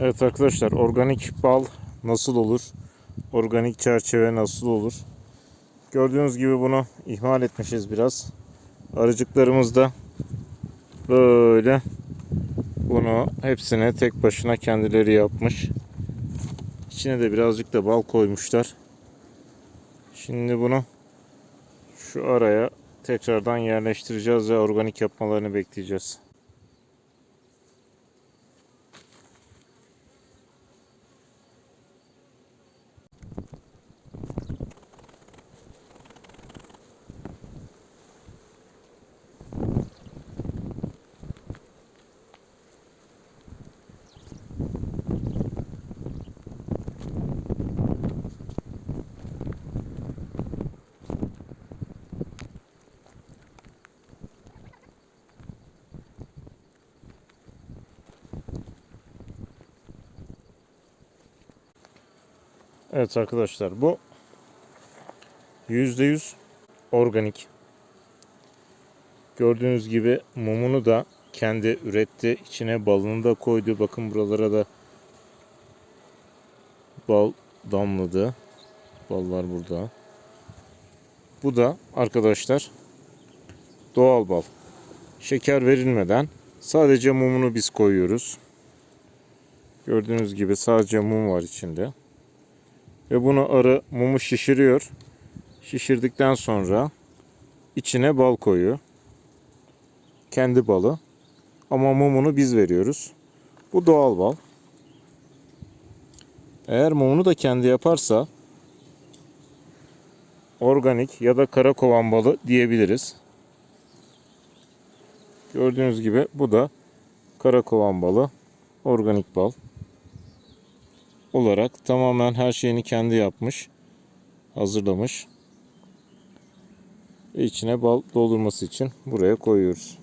Evet arkadaşlar organik bal nasıl olur? Organik çerçeve nasıl olur? Gördüğünüz gibi bunu ihmal etmişiz biraz. Arıcıklarımız da böyle bunu hepsine tek başına kendileri yapmış. İçine de birazcık da bal koymuşlar. Şimdi bunu şu araya tekrardan yerleştireceğiz ve organik yapmalarını bekleyeceğiz. Evet arkadaşlar bu %100 organik. Gördüğünüz gibi mumunu da kendi üretti. İçine balını da koydu. Bakın buralara da bal damladı. Ballar burada. Bu da arkadaşlar doğal bal. Şeker verilmeden sadece mumunu biz koyuyoruz. Gördüğünüz gibi sadece mum var içinde. Ve bunu arı mumu şişiriyor. Şişirdikten sonra içine bal koyuyor. Kendi balı. Ama mumunu biz veriyoruz. Bu doğal bal. Eğer mumunu da kendi yaparsa organik ya da kara kovan balı diyebiliriz. Gördüğünüz gibi bu da kara kovan balı, organik bal olarak tamamen her şeyini kendi yapmış, hazırlamış. Ve içine bal doldurması için buraya koyuyoruz.